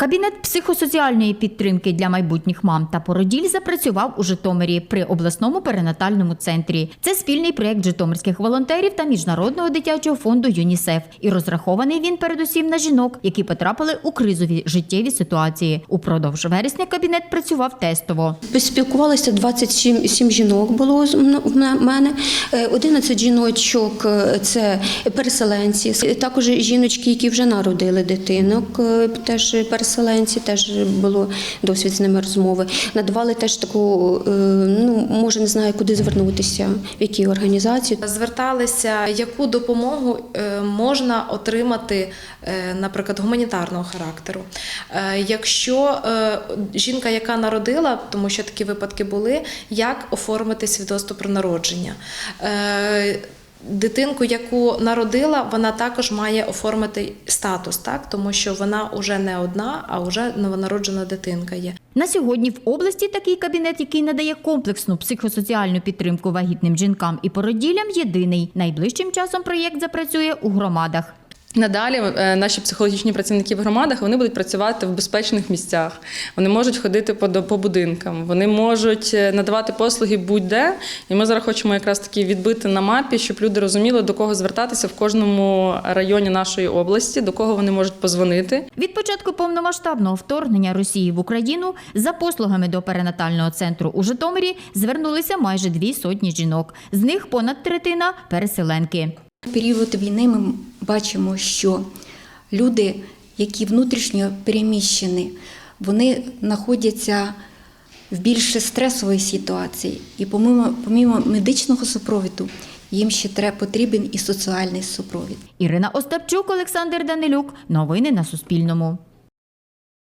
Кабінет психосоціальної підтримки для майбутніх мам та породіль запрацював у Житомирі при обласному перинатальному центрі. Це спільний проєкт житомирських волонтерів та міжнародного дитячого фонду ЮНІСЕФ. І розрахований він передусім на жінок, які потрапили у кризові життєві ситуації. Упродовж вересня кабінет працював тестово. Спілкувалися 27 сім жінок було в мене, Е, 11 жіночок е, це переселенці, також жіночки, які вже народили дитинок, е, теж переселенці, теж було досвід з ними розмови. Надавали теж таку, е, ну може не знаю, куди звернутися, в які організації. Зверталися, яку допомогу е, можна отримати, е, наприклад, гуманітарного характеру. Якщо жінка, яка народила, тому що такі випадки були, як оформити свідоцтво про народження. Дитинку, яку народила, вона також має оформити статус, так тому що вона вже не одна, а вже новонароджена дитинка є. На сьогодні в області такий кабінет, який надає комплексну психосоціальну підтримку вагітним жінкам і породіллям, єдиний. Найближчим часом проєкт запрацює у громадах. Надалі е, наші психологічні працівники в громадах вони будуть працювати в безпечних місцях. Вони можуть ходити по, до- по будинкам, вони можуть е, надавати послуги будь-де. І ми зараз хочемо якраз таки відбити на мапі, щоб люди розуміли, до кого звертатися в кожному районі нашої області, до кого вони можуть позвонити. Від початку повномасштабного вторгнення Росії в Україну за послугами до перинатального центру у Житомирі звернулися майже дві сотні жінок. З них понад третина переселенки. В період війни ми бачимо, що люди, які внутрішньо переміщені, вони знаходяться в більш стресовій ситуації. І помимо, помимо медичного супровіду, їм ще треба потрібен і соціальний супровід. Ірина Остапчук, Олександр Данилюк. Новини на Суспільному.